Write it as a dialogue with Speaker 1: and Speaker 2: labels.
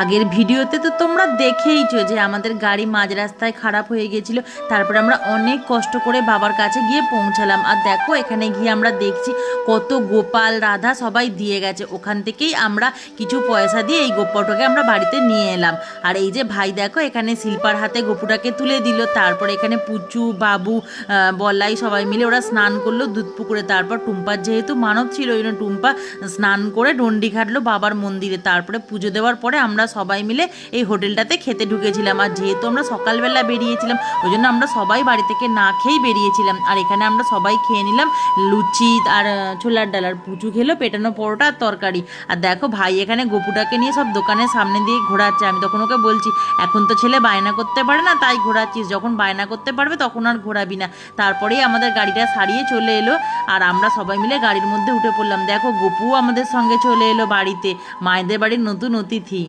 Speaker 1: আগের ভিডিওতে তো তোমরা দেখেইছো যে আমাদের গাড়ি মাঝ রাস্তায় খারাপ হয়ে গেছিল, তারপরে আমরা অনেক কষ্ট করে বাবার কাছে গিয়ে পৌঁছালাম। আর দেখো, এখানে গিয়ে আমরা দেখছি কত গোপাল, রাধা সবাই দিয়ে গেছে। ওখান থেকেই আমরা কিছু পয়সা দিয়ে এই গোপটাকে আমরা বাড়িতে নিয়ে এলাম। আর এই যে ভাই দেখো, এখানে শিল্পার হাতে গোপুটাকে তুলে দিল। তারপরে এখানে পুচু, বাবু বলাই সবাই মিলে ওরা স্নান করল দুধ পুকুরে। তারপর টুম্পার যেহেতু মানব ছিল, ওই জন্য টুম্পা স্নান করে ডন্ডি ঘাটলো বাবার মন্দিরে। তারপরে পুজো দেওয়ার পরে আমরা সবাই মিলে এই হোটেলটাতে খেতে ঢুকেছিলাম। আর যেহেতু আমরা সকালবেলা বেরিয়েছিলাম, ওই জন্য আমরা সবাই বাড়ি থেকে না খেয়েই বেরিয়েছিলাম। আর এখানে আমরা সবাই খেয়ে নিলাম লুচি আর ছোলার ডাল। আর পুচু খেলো পেটানো পরোটা আর তরকারি। আর দেখো ভাই এখানে গপুটাকে নিয়ে সব দোকানের সামনে দিয়ে ঘোরাচ্ছে। আমি তখন ওকে বলছি, এখন তো ছেলে বায়না করতে পারে না, তাই ঘোরাচ্ছিস। যখন বায়না করতে পারবে তখন আর ঘোরাবি না। তারপরেই আমাদের গাড়িটা সারিয়ে চলে এলো। আর আমরা সবাই মিলে গাড়ির মধ্যে উঠে পড়লাম। দেখো গপু আমাদের সঙ্গে চলে এলো বাড়িতে, মায়েদের বাড়ির নতুন অতিথি।